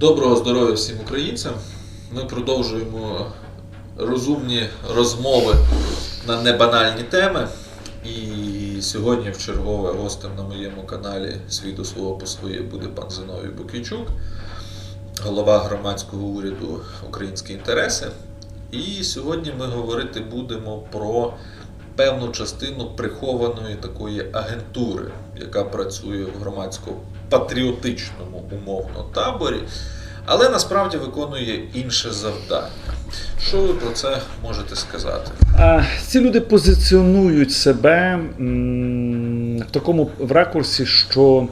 Доброго здоров'я всім українцям. Ми продовжуємо розумні розмови на небанальні теми. І сьогодні в чергове гостем на моєму каналі Світу свого по своє буде пан Зиновій Букійчук, голова громадського уряду Українські інтереси. І сьогодні ми говорити будемо про певну частину прихованої такої агентури, яка працює в громадсько-патріотичному умовно таборі, але насправді виконує інше завдання. Що ви про це можете сказати? А, Ці люди позиціонують себе в такому в ракурсі, що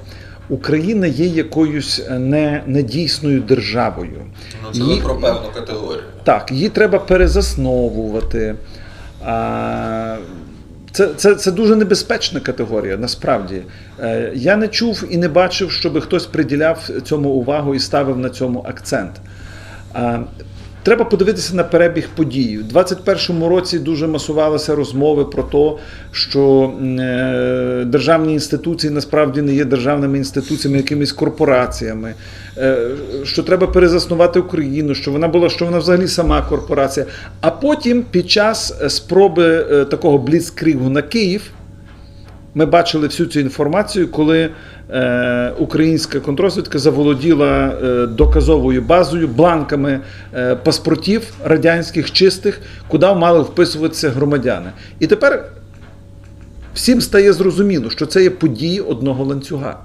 Україна є якоюсь не, недійсною державою. Ну, це Її- про певну категорію. Так, її треба перезасновувати. Це, це, це дуже небезпечна категорія, насправді. Е, Я не чув і не бачив, щоб хтось приділяв цьому увагу і ставив на цьому акцент. Треба подивитися на перебіг подій. У 2021 році дуже масувалися розмови про те, що е, державні інституції насправді не є державними інституціями, якимись корпораціями, що треба перезаснувати Україну, що вона була, що вона взагалі сама корпорація. А потім, під час е, спроби е, такого бліцкрігу на Київ, ми бачили всю цю інформацію, коли е, українська контрозвідка заволоділа е, доказовою базою, бланками е, паспортів радянських чистих, куди мали вписуватися громадяни. І тепер всім стає зрозуміло, що це є події одного ланцюга.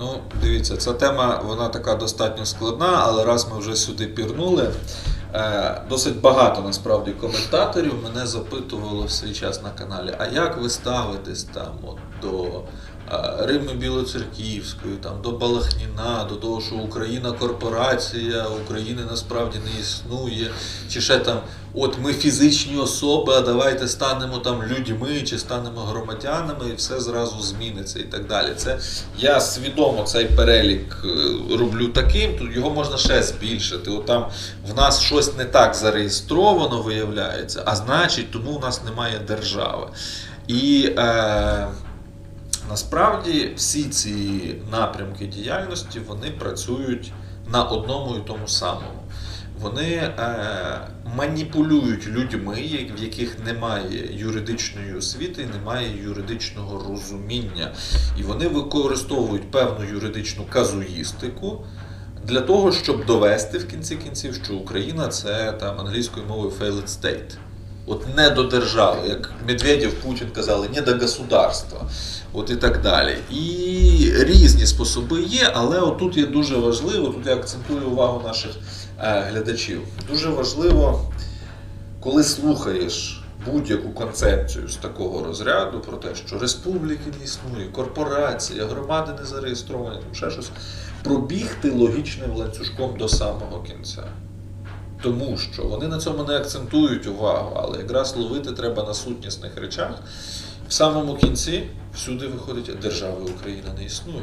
Ну, дивіться, ця тема вона така достатньо складна, але раз ми вже сюди пірнули. Е, досить багато насправді коментаторів мене запитувало в свій час на каналі, а як ви ставитесь там от, до Рими Білоцерківської, там, до Балахніна, до того, що Україна корпорація, України насправді не існує, чи ще там, от ми фізичні особи, а давайте станемо там людьми чи станемо громадянами, і все зразу зміниться і так далі. Це я свідомо цей перелік е, роблю таким, тут його можна ще збільшити. От там в нас щось не так зареєстровано, виявляється, а значить, тому у нас немає держави. І е, насправді всі ці напрямки діяльності вони працюють на одному і тому самому. Вони е, маніпулюють людьми, в яких немає юридичної освіти, немає юридичного розуміння. І вони використовують певну юридичну казуїстику для того, щоб довести в кінці кінців, що Україна це там англійською мовою failed state. От не до держави, як Медведєв, Путін казали, не до государства. От і так далі. І різні способи є, але отут є дуже важливо, тут я акцентую увагу наших е, глядачів. Дуже важливо, коли слухаєш будь-яку концепцію з такого розряду про те, що республіки не існує, корпорація, громади не зареєстровані, там ще щось, пробігти логічним ланцюжком до самого кінця. Тому що вони на цьому не акцентують увагу, але якраз ловити треба на сутнісних речах. В самому кінці всюди виходить, держави Україна не існує.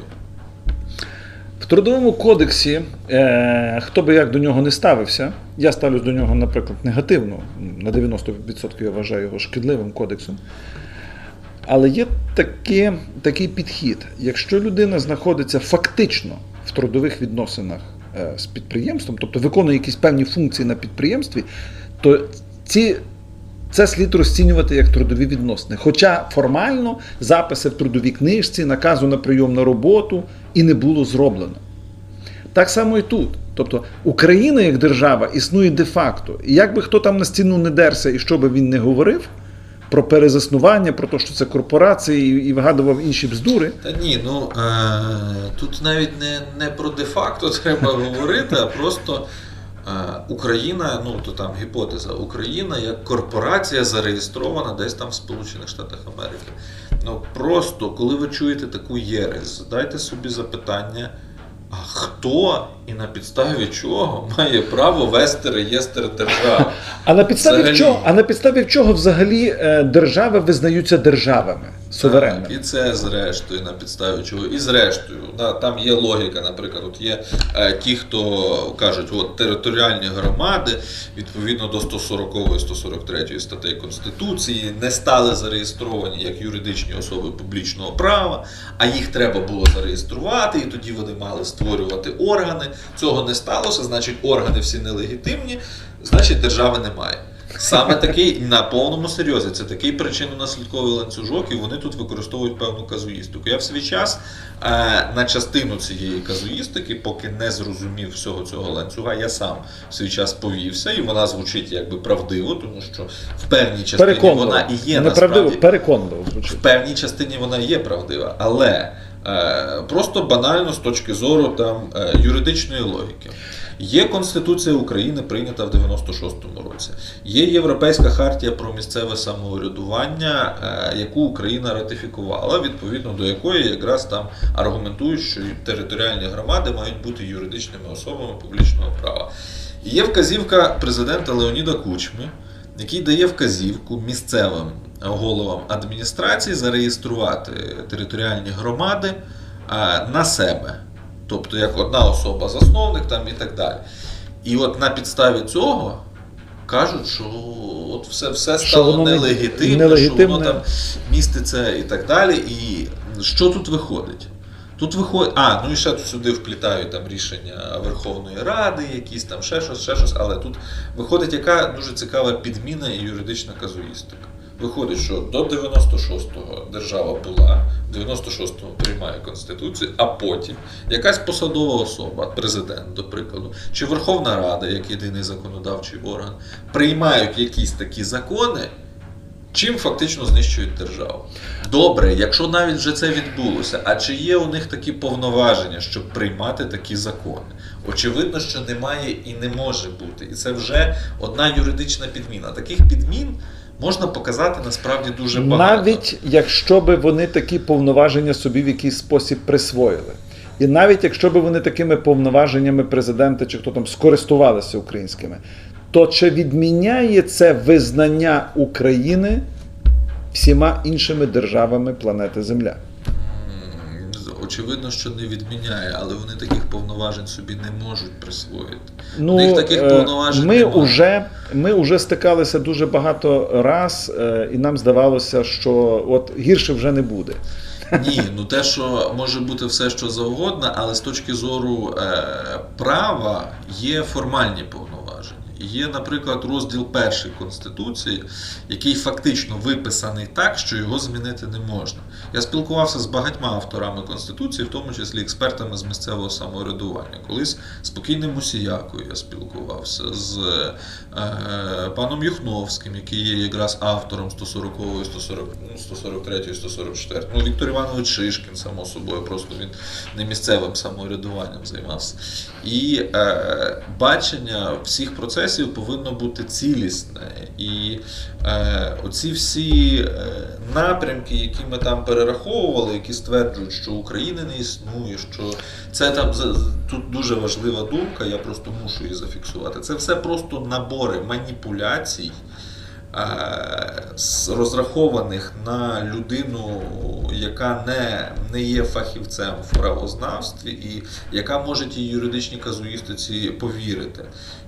В трудовому кодексі, е, хто би як до нього не ставився, я ставлюсь до нього, наприклад, негативно. На 90% я вважаю його шкідливим кодексом. Але є таке, такий підхід. Якщо людина знаходиться фактично в трудових відносинах з підприємством, тобто виконує якісь певні функції на підприємстві, то ці, це слід розцінювати як трудові відносини. Хоча формально записи в трудовій книжці, наказу на прийом на роботу і не було зроблено. Так само і тут. Тобто Україна як держава існує де-факто. І як би хто там на стіну не дерся і що би він не говорив про перезаснування, про те, що це корпорації, і, вигадував інші бздури. Та ні, ну е, тут навіть не, не про де-факто треба говорити, а просто е, Україна, ну то там гіпотеза, Україна як корпорація зареєстрована десь там в Сполучених Штатах Америки. Ну просто коли ви чуєте таку єресь, задайте собі запитання. А хто і на підставі чого має право вести реєстр держав? А на підставі Взагалі. чого, а на підставі чого взагалі е, держави визнаються державами? Суверенним. І це зрештою на підставі чого. І зрештою, да, там є логіка, наприклад, от є е, ті, хто кажуть, от територіальні громади відповідно до 140 143 статей Конституції не стали зареєстровані як юридичні особи публічного права, а їх треба було зареєструвати, і тоді вони мали створювати органи. Цього не сталося, значить, органи всі нелегітимні, значить, держави немає. Саме такий на повному серйозі. Це такий причинно-наслідковий ланцюжок, і вони тут використовують певну казуїстику. Я в свій час е, на частину цієї казуїстики, поки не зрозумів всього цього ланцюга, я сам в свій час повівся, і вона звучить якби правдиво, тому що в певній частині Переконливо. вона і є Неправдиво, насправді переконливо в певній частині вона є правдива, але е, просто банально з точки зору там е, юридичної логіки. Є Конституція України, прийнята в 96-му році. Є Європейська хартія про місцеве самоврядування, е, яку Україна ратифікувала, відповідно до якої якраз там аргументують, що територіальні громади мають бути юридичними особами публічного права. Є вказівка президента Леоніда Кучми, який дає вказівку місцевим головам адміністрації зареєструвати територіальні громади на себе. Тобто як одна особа засновник там і так далі. І от на підставі цього кажуть, що от все, все Що стало воно нелегітимне, нелегітимне. що воно там міститься і так далі. І що тут виходить? Тут виходить. А, ну і ще тут сюди вплітають там рішення Верховної Ради, якісь там ще щось, ще щось, але тут виходить яка дуже цікава підміна і юридична казуїстика. Виходить, що до 96-го держава була, в 96-му приймає Конституцію, а потім якась посадова особа, президент, до прикладу, чи Верховна Рада, як єдиний законодавчий орган, приймають якісь такі закони, чим фактично знищують державу. Добре, якщо навіть вже це відбулося, а чи є у них такі повноваження, щоб приймати такі закони? Очевидно, що немає і не може бути. І це вже одна юридична підміна. Таких підмін можна показати насправді дуже багато. Навіть якщо би вони такі повноваження собі в якийсь спосіб присвоїли. І навіть якщо би вони такими повноваженнями президента чи хто там скористувалися українськими, то чи відміняє це визнання України всіма іншими державами планети Земля? Очевидно, що не відміняє, але вони таких повноважень собі не можуть присвоїти. Ну, У них таких е, повноважень ми немає. уже, ми уже стикалися дуже багато раз, е, і нам здавалося, що от гірше вже не буде. Ні, ну те, що може бути все, що завгодно, але з точки зору е, права є формальні повноваження. Є, наприклад, розділ перший Конституції, який фактично виписаний так, що його змінити не можна. Я спілкувався з багатьма авторами Конституції, в тому числі експертами з місцевого самоврядування. Колись з покійним Мусіякою я спілкувався, з е, паном Юхновським, який є якраз автором 140, 140, ну, 143, 144. Ну, Віктор Іванович Шишкін, само собою, просто він не місцевим самоврядуванням займався. І е, бачення всіх процесів повинно бути цілісне. І е, оці всі е, напрямки, які ми там перераховували, які стверджують, що України не існує, що це там тут дуже важлива думка, я просто мушу її зафіксувати. Це все просто набори маніпуляцій. е, розрахованих на людину, яка не, не є фахівцем в правознавстві і яка може тій юридичній казуїстиці повірити.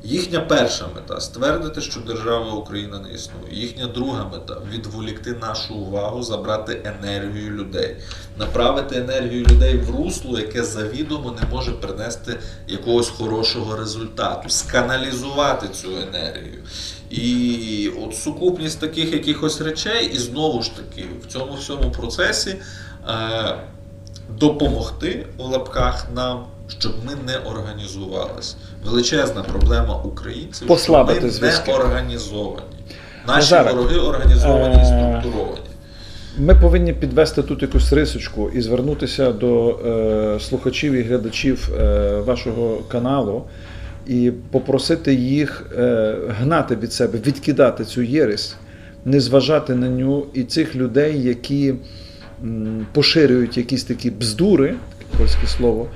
Їхня перша мета ствердити, що держава Україна не існує. Їхня друга мета відволікти нашу увагу, забрати енергію людей, направити енергію людей в русло, яке завідомо не може принести якогось хорошого результату, сканалізувати цю енергію. І от сукупність таких якихось речей, і знову ж таки в цьому всьому процесі е, допомогти в лапках нам, щоб ми не організувалися. Величезна проблема українців, Послабити що ми не організовані. Наші Назаре, вороги організовані і е, структуровані. Ми повинні підвести тут якусь рисочку і звернутися до е, слухачів і глядачів е, вашого каналу і попросити їх е, гнати від себе, відкидати цю єресь, не зважати на ню і цих людей, які м, поширюють якісь такі бздури, польське слово,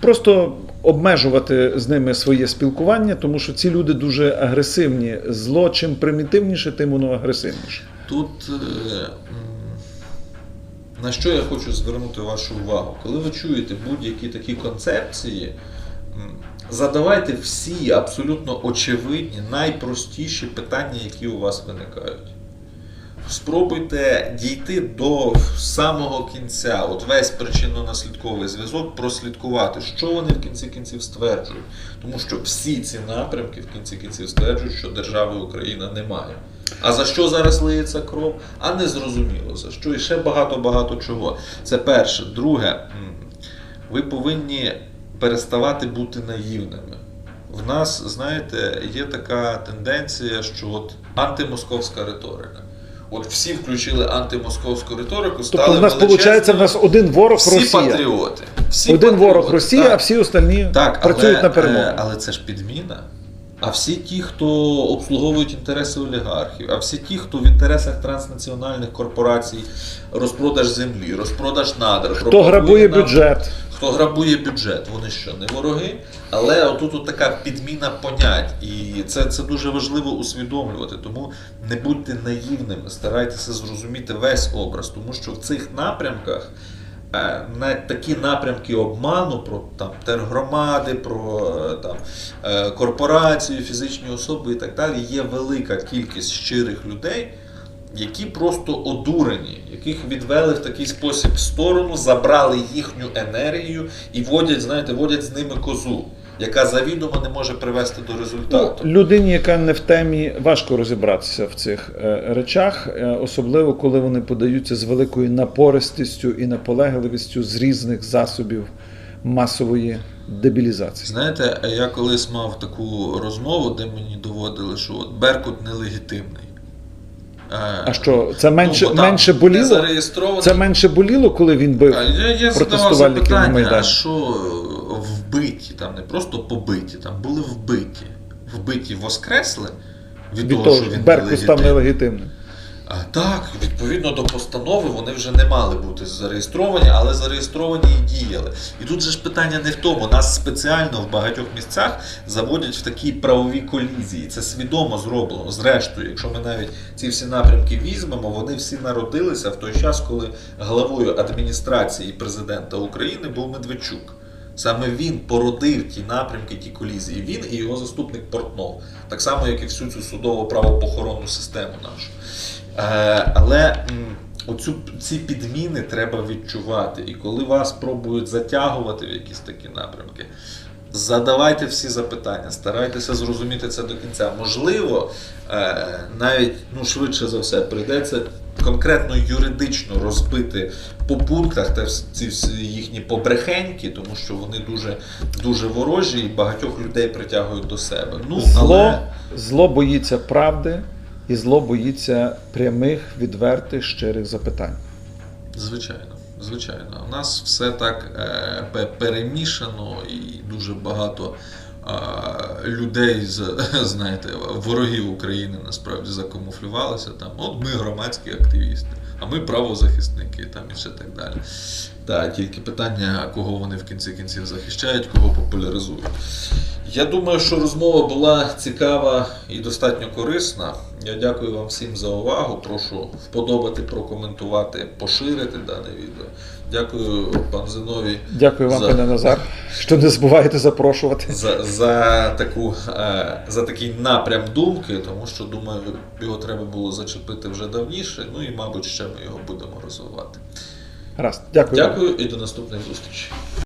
просто обмежувати з ними своє спілкування, тому що ці люди дуже агресивні. Зло чим примітивніше, тим воно агресивніше. Тут е, на що я хочу звернути вашу увагу? Коли ви чуєте будь-які такі концепції, задавайте всі абсолютно очевидні, найпростіші питання, які у вас виникають. Спробуйте дійти до самого кінця, от весь причинно-наслідковий зв'язок, прослідкувати, що вони в кінці кінців стверджують. Тому що всі ці напрямки в кінці кінців стверджують, що держави Україна немає. А за що зараз лиється кров? А не зрозуміло за що. І ще багато-багато чого. Це перше. Друге, ви повинні переставати бути наївними. В нас, знаєте, є така тенденція, що от антимосковська риторика. От всі включили антимосковську риторику, стали Тобто в нас виходить, в нас один ворог всі Росія. патріоти. Всі Один патріоти, ворог Росія, так. а всі остальні Так, працюють але, на перемогу. е, Але це ж підміна. А всі ті, хто обслуговують інтереси олігархів, а всі ті, хто в інтересах транснаціональних корпорацій, розпродаж землі, розпродаж надр, Хто грабує нам- бюджет? Хто грабує бюджет, вони що, не вороги? Але отут от така підміна понять, і це, це дуже важливо усвідомлювати. Тому не будьте наївними, старайтеся зрозуміти весь образ, тому що в цих напрямках. е, На такі напрямки обману про там тергромади, про е, там е, корпорації, фізичні особи і так далі є велика кількість щирих людей, які просто одурені, яких відвели в такий спосіб в сторону, забрали їхню енергію і водять, знаєте, водять з ними козу, яка завідомо не може привести до Ну, результату. людині, яка не в темі, важко розібратися в цих е, речах, е, особливо коли вони подаються з великою напористістю і наполегливістю з різних засобів масової дебілізації. Знаєте, я колись мав таку розмову, де мені доводили, що от Беркут нелегітимний. А що, це менше, ну, менше боліло? Це менше боліло, коли він бив А Я, я протестувальників на запитання, а що вбиті, там не просто побиті, там були вбиті. Вбиті воскресли від, від того, того, що він Беркут став нелегітимним. А, так, відповідно до постанови вони вже не мали бути зареєстровані, але зареєстровані і діяли. І тут же ж питання не в тому. Нас спеціально в багатьох місцях заводять в такі правові колізії. Це свідомо зроблено. Зрештою, якщо ми навіть ці всі напрямки візьмемо, вони всі народилися в той час, коли главою адміністрації президента України був Медведчук. Саме він породив ті напрямки, ті колізії. Він і його заступник Портнов. Так само, як і всю цю судово правопохоронну систему нашу. Е, але оцю, ці підміни треба відчувати. І коли вас пробують затягувати в якісь такі напрямки, задавайте всі запитання, старайтеся зрозуміти це до кінця. Можливо, е, навіть ну, швидше за все прийдеться конкретно юридично розбити по пунктах та ці всі їхні побрехеньки, тому що вони дуже, дуже ворожі і багатьох людей притягують до себе. Ну, Зло, але... зло боїться правди, і зло боїться прямих, відвертих, щирих запитань. Звичайно, звичайно. У нас все так е, перемішано і дуже багато людей знаєте, ворогів України насправді закамуфлювалися там. От ми громадські активісти, а ми правозахисники там і ще так далі. Так, тільки питання, кого вони в кінці кінців захищають, кого популяризують. Я думаю, що розмова була цікава і достатньо корисна. Я дякую вам всім за увагу. Прошу вподобати, прокоментувати, поширити дане відео. Дякую пан Зиновій Дякую вам, За- пане Назар, що не забуваєте запрошувати. за, за, таку, е, за такий напрям думки, тому що думаю, його треба було зачепити вже давніше. Ну і, мабуть, ще ми його будемо розвивати. Гаразд, дякую. Дякую і до наступних зустрічей.